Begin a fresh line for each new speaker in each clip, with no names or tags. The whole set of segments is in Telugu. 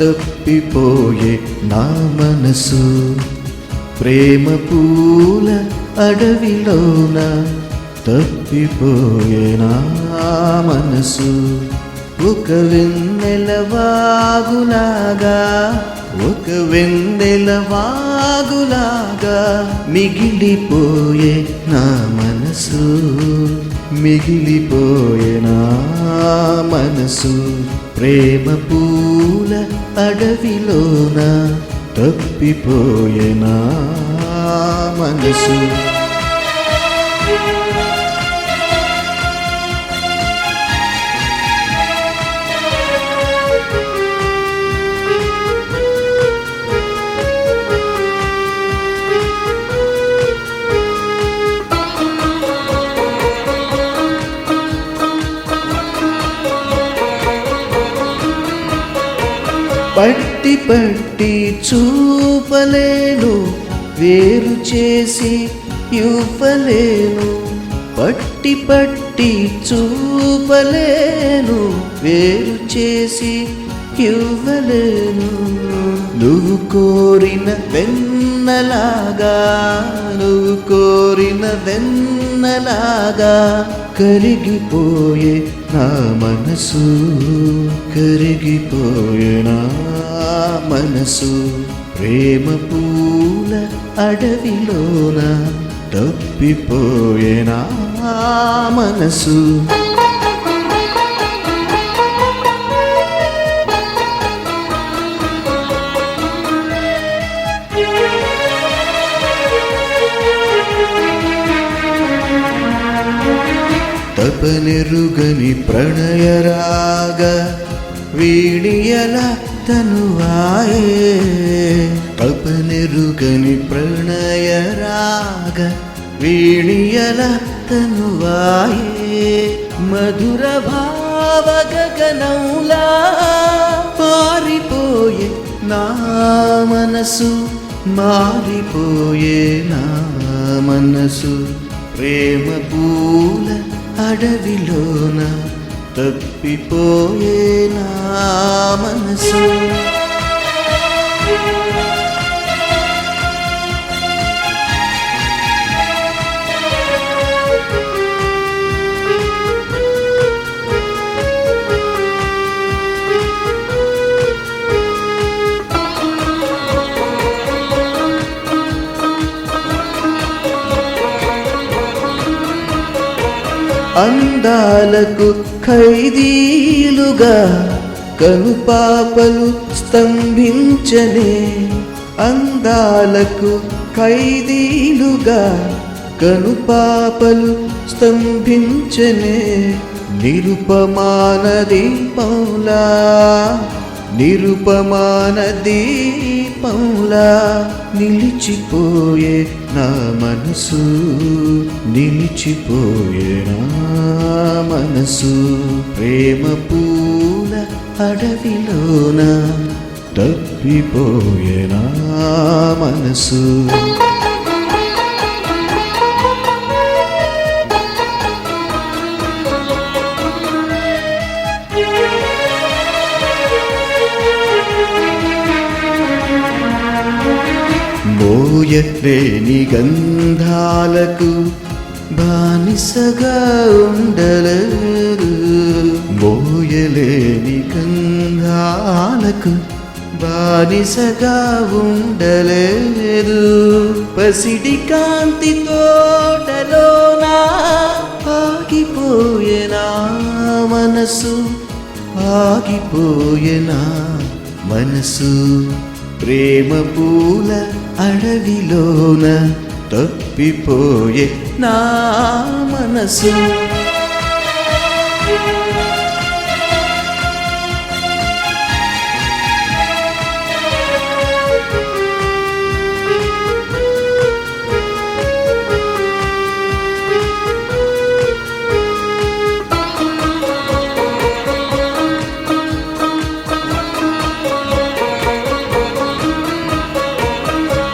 తప్పిపోయే నా మనసు. ప్రేమ పూల అడవిలోన తప్పిపోయే నా మనసు. ఒక వెన్నెల వాగులాగా ఒక వెన్నెల వాగులాగా మిగిలిపోయే నా మనసు. మిగిలిపోయే నా మనసు. ప్రేమ పూల అడవిలోన తప్పిపోయేనా మనసు? పట్టి పట్టి చూపలేను వేరు చేసి ఇవ్వలేను. పట్టి పట్టి చూపలేను వేరు చేసి ఇవ్వలేను. నువ్వు కోరిన వెన్నలాగా నువ్వు కోరిన వెన్నలాగా కరిగిపోయే నా మనసు కరిగిపోయే నా మనసు. ప్రేమ పూల అడవిలోన తప్పిపోయే నా మనసు. తపనెరుగని ప్రణయరాగ వీడియల తనువాయే. కల్పనెరుగని ప్రణయరాగ వీడియల తనువాయే. మధుర భావ గగనౌలా పారిపోయే నా మనసు మారిపోయే నా మనసు. ప్రేమ పూల అడవిలోన తప్పిపోయే నా మనసు. అందాలకు ఖైదీలుగా కనుపాపలు స్తంభించనే అందాలకు ఖైదీలుగా కనుపాపలు స్తంభించనే నిరుపమాన మౌలా నిరుపమాన దీపంలా నిలిచిపోయే నా మనసు నిలిచిపోయే నా మనసు. ప్రేమ పూల అడవిలోన తప్పిపోయే నా మనసు. మోయలేని గంధాలకు బానిసగా ఉండలేరు మోయలేని గంధాలకు బానిసగా ఉండలేరు పసిడి కాంతి తోటలోనా ఆగిపోయేనా మనసు? ఆగిపోయేనా మనసు? ప్రేమ పూల అడవిలోన తప్పిపోయే నా మనసు.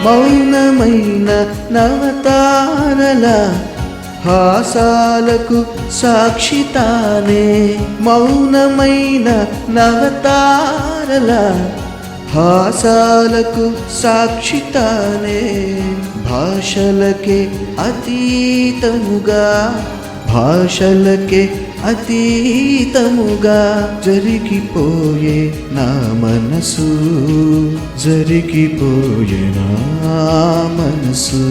మౌనమైన నవతారల హాసాలకు సాక్షితానే మౌనమైన నవతారల హాసాలకు సాక్షితానే భాషలకే అతీతముగా భాషలకే అతీతముగా జరిగిపోయే నా మనసు జరిగిపోయే నా మనసు.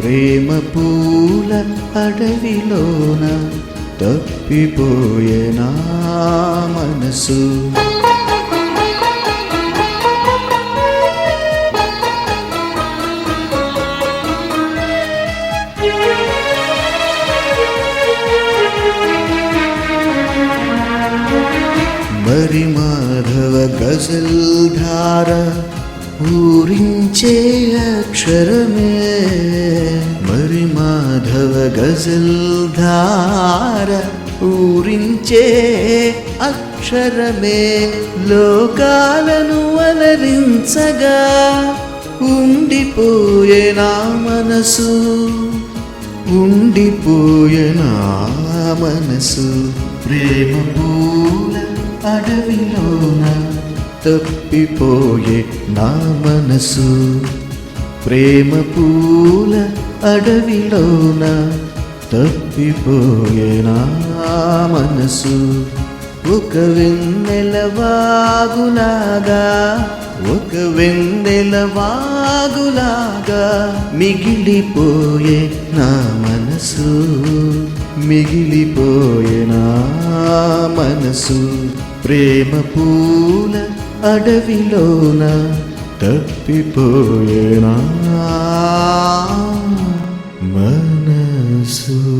ప్రేమ పూల అడవిలోన తప్పిపోయే నా మనసు. మరి మాధవ గజల్ ధార ఊరించే అక్షరమే మరి మాధవ గజల్ ధార ఊరించే అక్షరమే లోకాలను అలరించగా ఉండిపోయే నా మనసు ఉండిపోయే నా మనసు ప్రేమ పూల అడవిలోన తప్పిపోయే నా మనసు. ప్రేమ పూల అడవిలోన తప్పిపోయే నా మనసు. ఒక వెన్నెల వాగులాగా ఒక వెన్నెల వాగులాగా మిగిలిపోయే నా మనసు. మిగిలిపోయే నా మనసు. ప్రేమ పూల అడవిలోన తప్పిపోయేనా? మనసు.